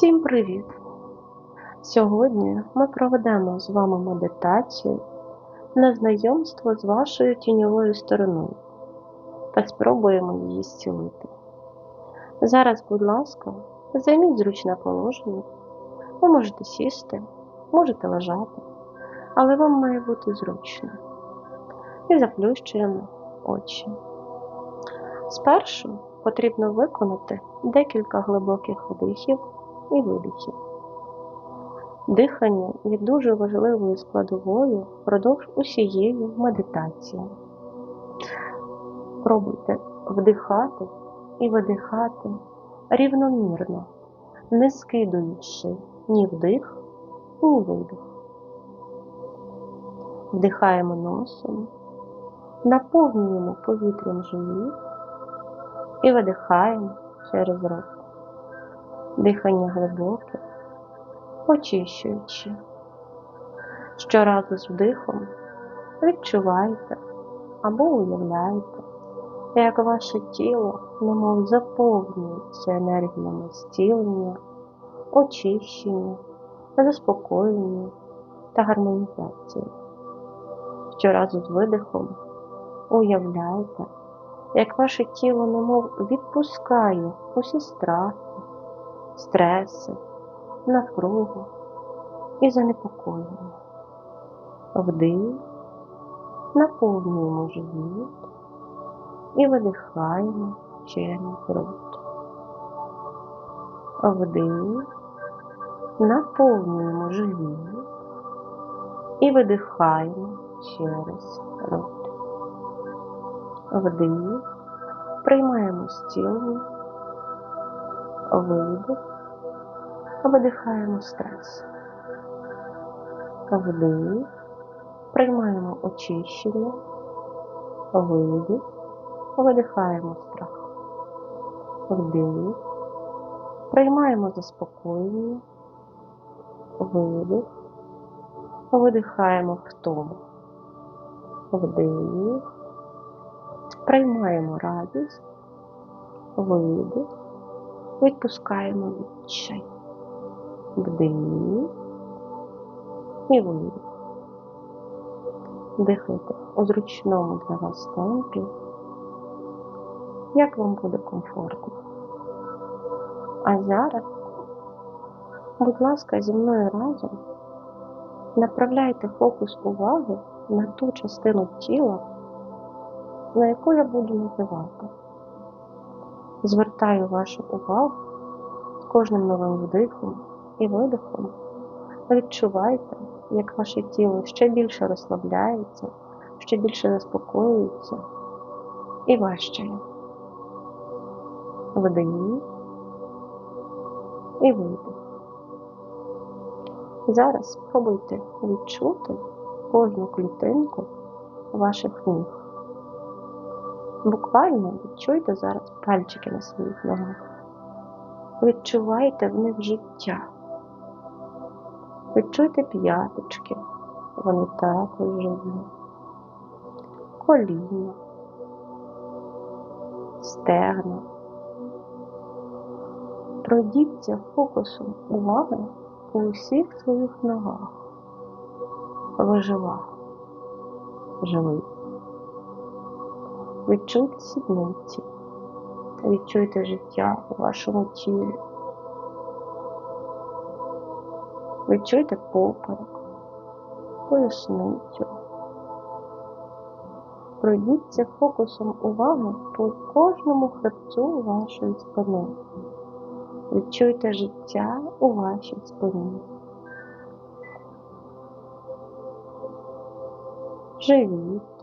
Всім привіт! Сьогодні ми проведемо з вами медитацію на знайомство з вашою тіньовою стороною та спробуємо її зцілити. Зараз, будь ласка, займіть зручне положення. Ви можете сісти, можете лежати, але вам має бути зручно. І заплющуємо очі. Спершу потрібно виконати декілька глибоких вдихів і видихів. Дихання є дуже важливою складовою впродовж усієї медитації. Пробуйте вдихати і видихати рівномірно, не скидуючи ні вдих, ні видих. Вдихаємо носом, наповнюємо повітрям живіт і видихаємо через рот. Дихання глибоке, очищуючи. Щоразу з вдихом відчувайте або уявляйте, як ваше тіло немов заповнюється енергіями зцілення, очищення, заспокоєння та гармонізації. Щоразу з видихом уявляйте, як ваше тіло немов відпускає усі страхи, стреси, напругу і занепокоєння. Вдих, наповнюємо живіт і видихаємо через рот. Вдих, наповнюємо живіт і видихаємо через рот. Вдих, приймаємо зцілення, видих, видихаємо стрес. Вдих, приймаємо очищення, видих, видихаємо страх. Вдих, приймаємо заспокоєння, видих, видихаємо втому. Вдих, приймаємо радість, видих, відпускаємо відчай. Вдих і видих. Дихайте у зручному для вас темпі, як вам буде комфортно. А зараз, будь ласка, зі мною разом направляйте фокус уваги на ту частину тіла, на яку я буду називати. Звертаю вашу увагу з кожним новим вдихом і видихом. Відчувайте, як ваше тіло ще більше розслабляється, ще більше заспокоюється і важчає. Вдих і видих. Зараз спробуйте відчути кожну клітинку ваших ніг. Буквально відчуйте зараз пальчики на своїх ногах. Відчувайте в них життя. Відчуйте п'яточки, вони також живі. Коліна, стегна. Пройдіться фокусом уваги у усіх своїх ногах. Ви жива, живий. Відчуйте сідниці, відчуйте життя у вашому тілі. Відчуйте поперек, поясницю. Пройдіться фокусом уваги по кожному хребцю вашої спини. Відчуйте життя у вашій спині. Живіт,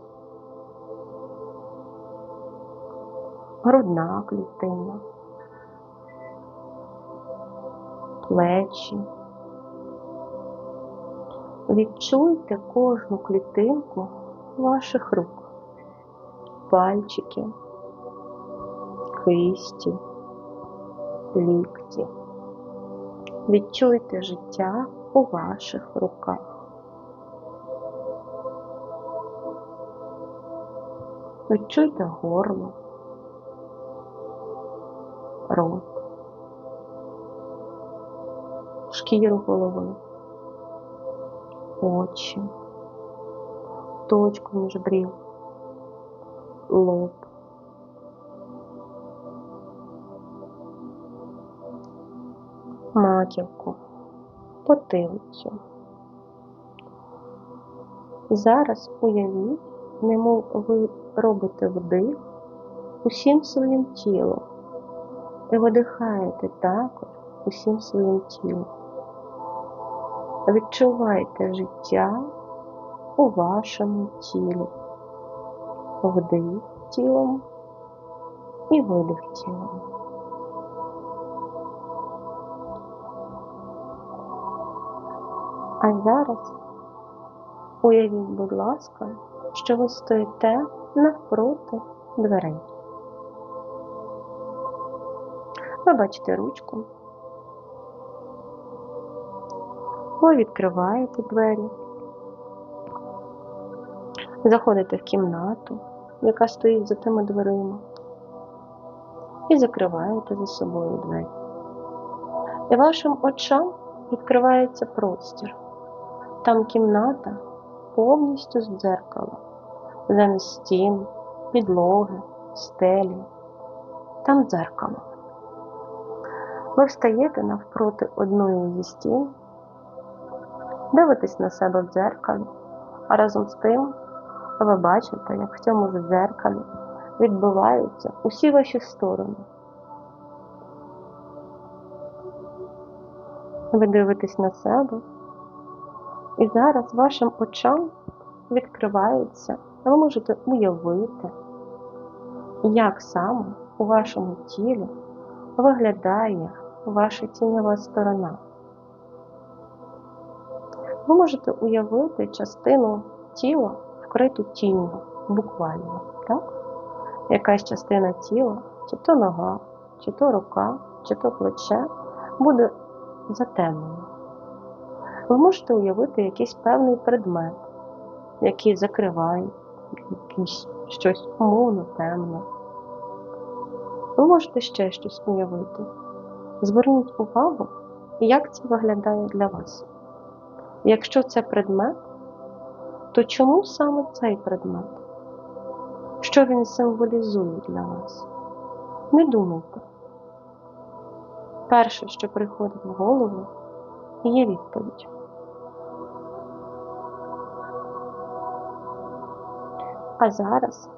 грудна клітина, плечі. Відчуйте кожну клітинку ваших рук, пальчики, кисті, лікті. Відчуйте життя у ваших руках. Відчуйте горло, рот, шкіру голови, очі, точку між брів, лоб. Маківку, потилицю. Зараз уявіть, немов ви робите вдих усім своїм тілом і видихаєте також усім своїм тілом. Відчувайте життя у вашому тілі, вдих тілом і видих тілом. А зараз уявіть, будь ласка, що ви стоїте навпроти дверей. Ви бачите ручку. Ви відкриваєте двері, заходите в кімнату, яка стоїть за тими дверима, і закриваєте за собою двері. І вашим очам відкривається простір. Там кімната повністю з дзеркала, замість стін, підлоги, стелі. Там дзеркало. Ви встаєте навпроти одної зі стін, дивитесь на себе в дзеркалі, а разом з тим ви бачите, як в цьому дзеркалі відбуваються усі ваші сторони. Ви дивитесь на себе, і зараз вашим очам відкривається, ви можете уявити, як саме у вашому тілі виглядає ваша тіньова сторона. Ви можете уявити частину тіла вкриту тінню, буквально, так? Якась частина тіла, чи то нога, чи то рука, чи то плече буде затемнено. Ви можете уявити якийсь певний предмет, який закриває якийсь щось умовно темне. Ви можете ще щось уявити. Зверніть увагу, як це виглядає для вас. Якщо це предмет, то чому саме цей предмет? Що він символізує для вас? Не думайте. Перше, що приходить в голову, є відповідь. А зараз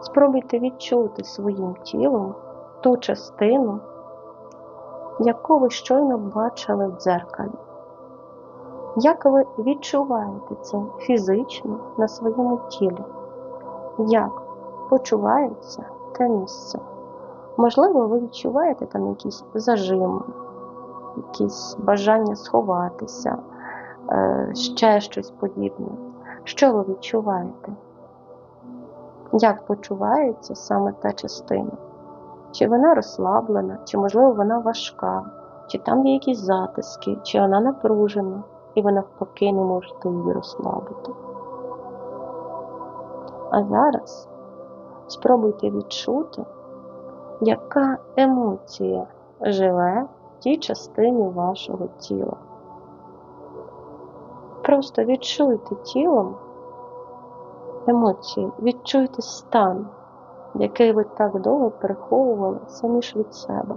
спробуйте відчути своїм тілом ту частину, яку ви щойно бачили в дзеркалі. Як ви відчуваєте це фізично на своєму тілі? Як почувається те місце? Можливо, ви відчуваєте там якісь зажими, якісь бажання сховатися, е, ще щось подібне. Що ви відчуваєте? Як почувається саме та частина? Чи вона розслаблена, чи, можливо, вона важка, чи там є якісь затиски, чи вона напружена, і ви навпаки не можете її розслабити. А зараз спробуйте відчути, яка емоція живе в тій частині вашого тіла. Просто відчуйте тілом емоції, відчуйте стан, який ви так довго переховували самі ж від себе.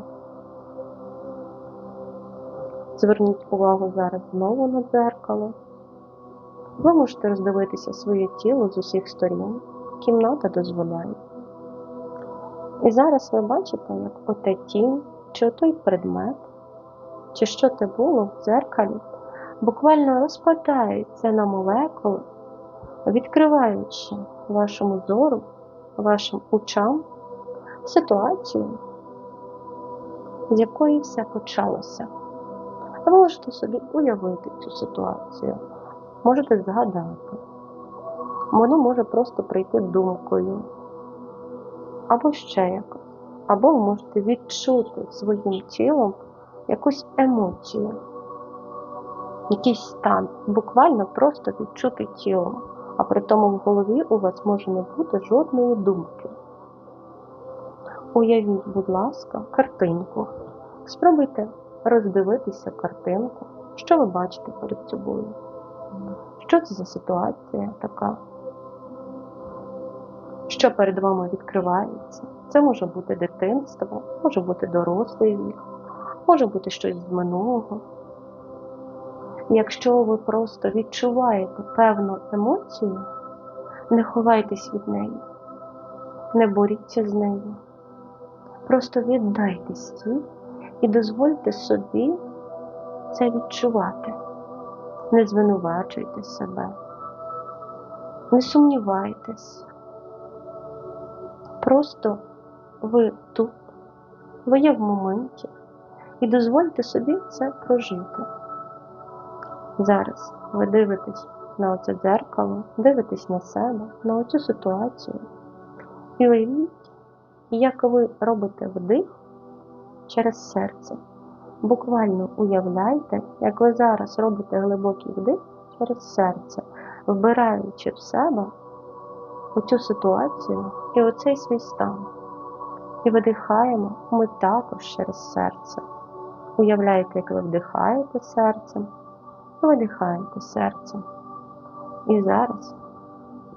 Зверніть увагу зараз знову на дзеркало. Ви можете роздивитися своє тіло з усіх сторін, кімната дозволяє. І зараз ви бачите, як оте тінь, чи отой предмет, чи що це було в дзеркалі, буквально розпадається на молекули, відкриваючи вашому зору, вашим очам ситуацію, з якої все почалося. Ви можете собі уявити цю ситуацію, можете згадати. Воно може просто прийти думкою, або ще якось. Або ви можете відчути своїм тілом якусь емоцію, якийсь стан, буквально просто відчути тілом, а при тому в голові у вас може не бути жодної думки. Уявіть, будь ласка, картинку. Спробуйте роздивитися картинку, що ви бачите перед собою. Що це за ситуація така? Що перед вами відкривається? Це може бути дитинство, може бути дорослий вік, може бути щось з минулого. Якщо ви просто відчуваєте певну емоцію, не ховайтесь від неї, не боріться з нею. Просто віддайтесь їй і дозвольте собі це відчувати. Не звинувачуйте себе, не сумнівайтесь. Просто ви тут, ви є в моменті, і дозвольте собі це прожити. Зараз ви дивитесь на оце дзеркало, дивитесь на себе, на оцю ситуацію. І уявіть, як ви робите вдих через серце. Буквально уявляйте, як ви зараз робите глибокий вдих через серце, вбираючи в себе оцю ситуацію і оцей свій стан. І видихаємо ми також через серце. Уявляєте, як ви вдихаєте серцем, видихаєте серцем. І зараз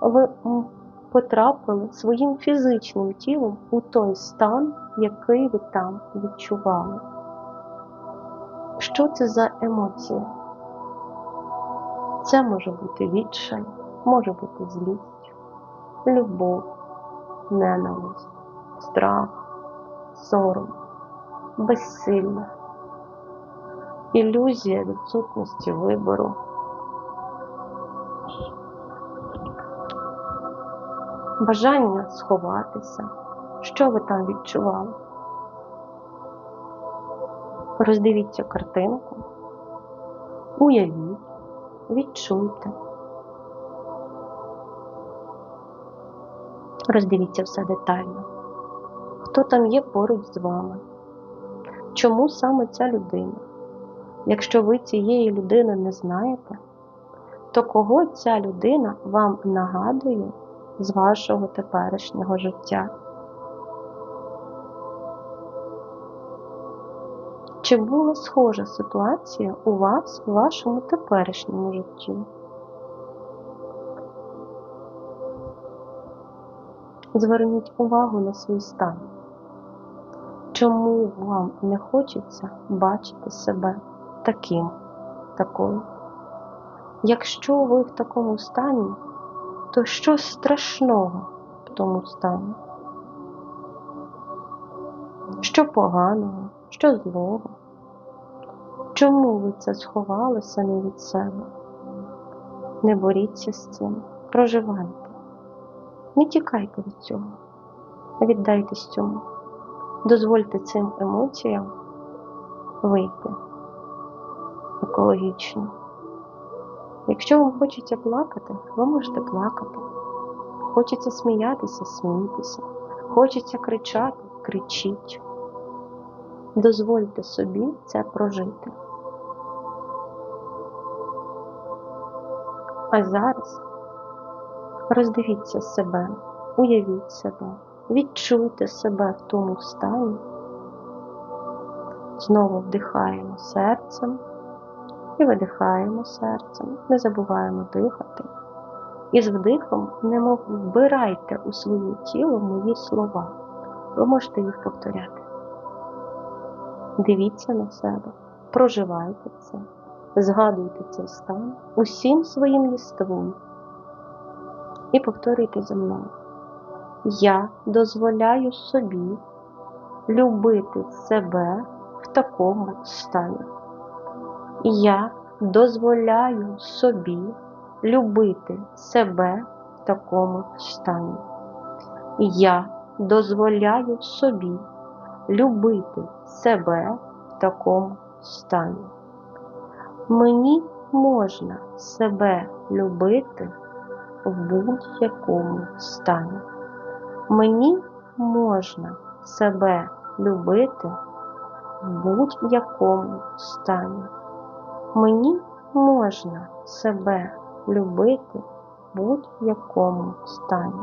ви потрапили своїм фізичним тілом у той стан, який ви там відчували. Що це за емоція? Це може бути відчай, може бути злість, любов, ненависть, страх, сором, безсилля, ілюзія відсутності вибору. Бажання сховатися. Що ви там відчували? Роздивіться картинку, уявіть, відчуйте. Роздивіться все детально. Хто там є поруч з вами? Чому саме ця людина? Якщо ви цієї людини не знаєте, то кого ця людина вам нагадує з вашого теперішнього життя? Чи була схожа ситуація у вас у вашому теперішньому житті? Зверніть увагу на свій стан. Чому вам не хочеться бачити себе таким, такою? Якщо ви в такому стані, то що страшного в тому стані? Що поганого, що злого? Чому ви це сховали самі від себе? Не боріться з цим, проживайте. Не тікайте від цього, віддайтесь цьому, дозвольте цим емоціям вийти екологічно. Якщо вам хочеться плакати, ви можете плакати. Хочеться сміятися, смійтеся. Хочеться кричати, кричіть. Дозвольте собі це прожити. А зараз роздивіться себе, уявіть себе, відчуйте себе в тому стані. Знову вдихаємо серцем і видихаємо серцем, не забуваємо дихати. І з вдихом немов вбирайте у своє тіло мої слова. Ви можете їх повторяти. Дивіться на себе, проживайте це, згадуйте цей стан усім своїм єством. І повторюйте за мною. Я дозволяю собі любити себе в такому стані. Я дозволяю собі любити себе в такому стані. Я дозволяю собі любити себе в такому стані. Мені можна себе любити в будь-якому стані. Мені можна себе любити в будь-якому стані. Мені можна себе любити в будь-якому стані.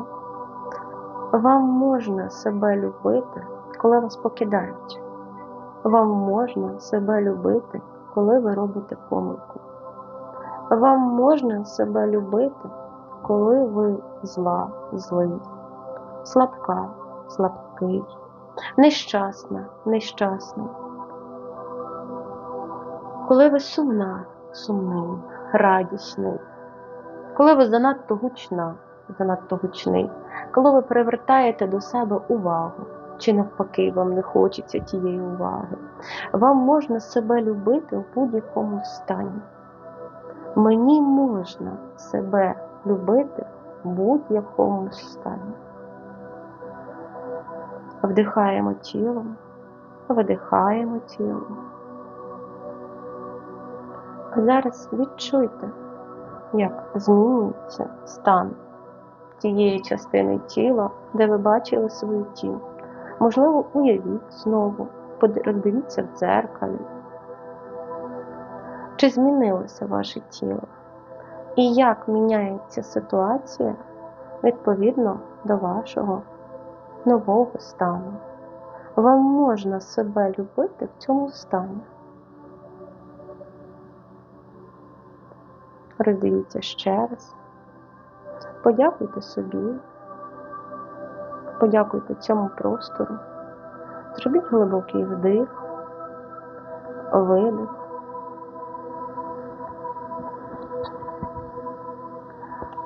Вам можна себе любити, коли вас покидають. Вам можна себе любити, коли ви робите помилку. Вам можна себе любити, коли ви зла, злий, слабка, слабкий, нещасна, нещасний. Коли ви сумна, сумний, радісний, коли ви занадто гучна, занадто гучний, коли ви привертаєте до себе увагу, чи навпаки вам не хочеться тієї уваги, вам можна себе любити в будь-якому стані. Мені можна себе любити в будь-якому стані. Вдихаємо тілом, видихаємо тілом. Зараз відчуйте, як змінюється стан тієї частини тіла, де ви бачили свою тінь. Можливо, уявіть знову, роздивіться в дзеркалі. Чи змінилося ваше тіло? І як міняється ситуація відповідно до вашого нового стану? Вам можна себе любити в цьому стані. Роздивіться ще раз. Подякуйте собі, подякуйте цьому простору. Зробіть глибокий вдих, видих.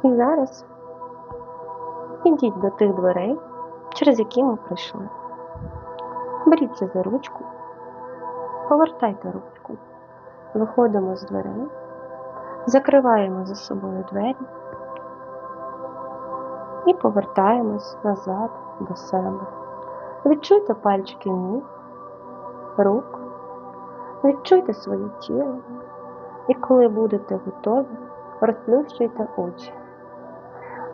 І зараз ідіть до тих дверей, через які ми прийшли. Беріться за ручку, повертайте ручку, виходимо з дверей, закриваємо за собою двері і повертаємось назад до себе. Відчуйте пальчики ніг, рук, відчуйте своє тіло, і коли будете готові, розплющуйте очі.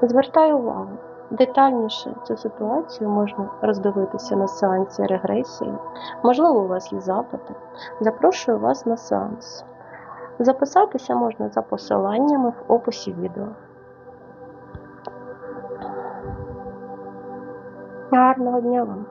Звертаю увагу, детальніше цю ситуацію можна роздивитися на сеансі регресії. Можливо, у вас є запити. Запрошую вас на сеанс. Записатися можна за посиланнями в описі відео. Гарного дня вам!